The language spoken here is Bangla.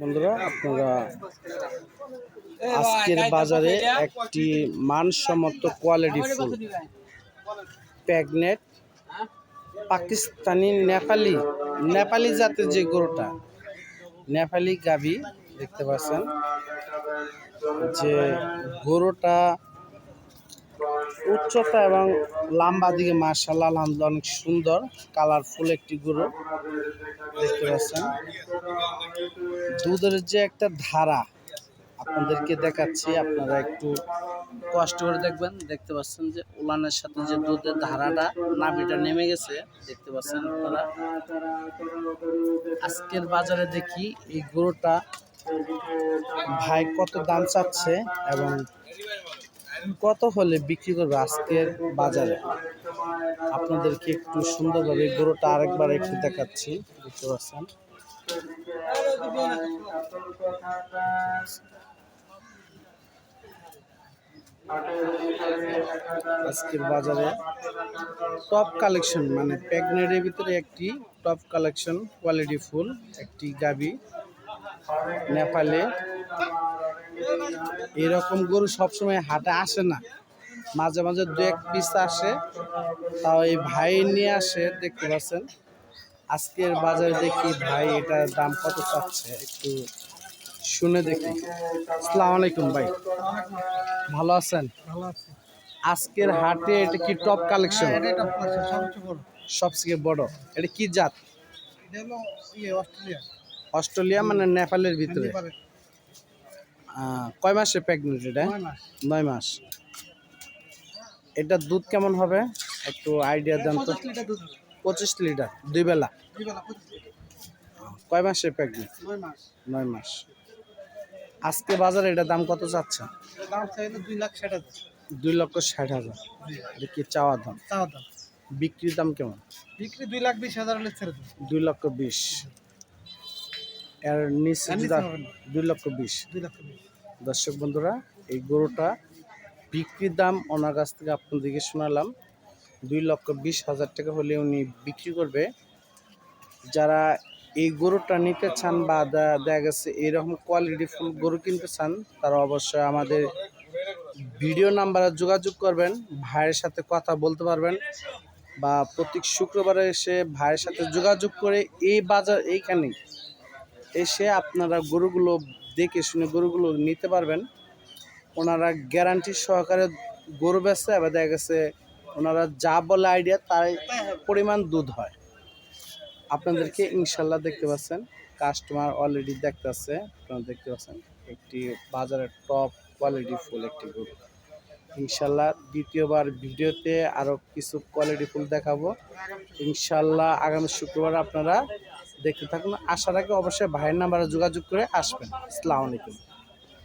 বন্ধুরা, আপনারা আজকের বাজারে একটি মানসম্মত কোয়ালিটি ফুল। প্যাগনেট, পাকিস্তানি নেপালি নেপালি জাতের যে গরুটা, নেপালি গাভি, দেখতে পাচ্ছেন, যে গরুটা উচ্চতা এবং লম্বা দিকে মার্শাল্লাহ অনেক সুন্দর কালারফুল একটি গরু। দেখতে পাচ্ছেন? দুধের যে একটা ধারা, আপনাদেরকে দেখাচ্ছি, আপনারা একটু কষ্ট করে দেখবেন। দেখতে পাচ্ছেন যে উলানের সাথে যে দুধের ধারাটা, নাভিটা নেমে গেছে, দেখতে পাচ্ছেন আপনারা। আজকের বাজারে দেখি এই গরুটা ভাই কত দাম চাচ্ছে এবং কত হলে বিক্রি করবে আজকের বাজারে? আপনাদেরকে একটু সুন্দরভাবে গরুটা আরেকবার একটু দেখাচ্ছি, বুঝতে পারছেন? আজকের বাজারে টপ কালেকশন মানে প্যাগনেটের ভিতরে একটি টপ কালেকশন, কোয়ালিটি ফুল, একটি গাবি, নেপালে। এরকম গরু সবসময় হাটে আসে না। মাঝে মাঝে দু এক পিস আসে। তাও এই ভাই নিয়ে আসে দেখতে পাচ্ছেন। আজকের বাজারে দেখি ভাই এটার দাম কত চাচ্ছে একটু শুনে দেখি। আসসালামু আলাইকুম ভাই। ভালো আছেন? আজকের হাটে এটা কি টপ কালেকশন সবথেকে বড়। এটা কি জাত? ইয়ে অস্ট্রেলিয়া অস্ট্রেলিয়া মানে নেপালের ভিতরে। কয় মাসে প্রেগনেন্ট এটা? নয় মাস। এটা দুধ কেমন হবে? একটু আইডিয়া দেন তো। পঁচিশ লিটার দুই বেলা? কয় মাসে প্রেগনেন্ট নয় মাস। নয় মাস। আজকে বাজারে এটা দাম কত চাচ্ছে? দুই লাখ ষাট হাজার। দুই লক্ষ ষাট হাজার। কি চাওয়া দাম? চাওয়া দাম। বিক্রির দাম কেমন? বিক্রি দুই লাখ বিশ হাজার হলে ছেড়ে দুই লক্ষ বিশ। এর নিচে। দুই লক্ষ বিশ। দর্শক বন্ধুরা এই গরুটা বিক্রির দাম ওনার কাছ থেকে আপনাদেরকে শোনালাম। দুই লক্ষ বিশ হাজার টাকা হলে উনি বিক্রি করবে। যারা এই গরুটা নিতে চান বা দেখা গেছে এইরকম কোয়ালিটি ফুল গরু কিনতে চান তারা অবশ্যই আমাদের ভিডিও নাম্বারে যোগাযোগ করবেন ভাইয়ের সাথে কথা বলতে পারবেন বা প্রত্যেক শুক্রবারে এসে ভাইয়ের সাথে যোগাযোগ করে এই বাজার এইখানে এসে আপনারা গরুগুলো দেখে শুনে গরুগুলো নিতে পারবেন। ওনারা গ্যারান্টি সহকারে গরু বেচে এবার দেখা গেছে ওনারা যা বলে আইডিয়া তার পরিমাণ দুধ হয়। আপনাদেরকে ইনশাল্লাহ দেখতে পাচ্ছেন কাস্টমার অলরেডি দেখতেছে, আপনারা দেখতে পাচ্ছেন একটি বাজারের টপ কোয়ালিটি ফুল একটি গরু। ইনশাল্লাহ দ্বিতীয়বার ভিডিওতে আরও কিছু কোয়ালিটি ফুল দেখাবো। ইনশাল্লাহ আগামী শুক্রবার আপনারা দেখতে থাকুন। আসার আগে অবশ্যই ভাইয়ের নাম্বারে যোগাযোগ করে আসবেন। আসসালামু আলাইকুম।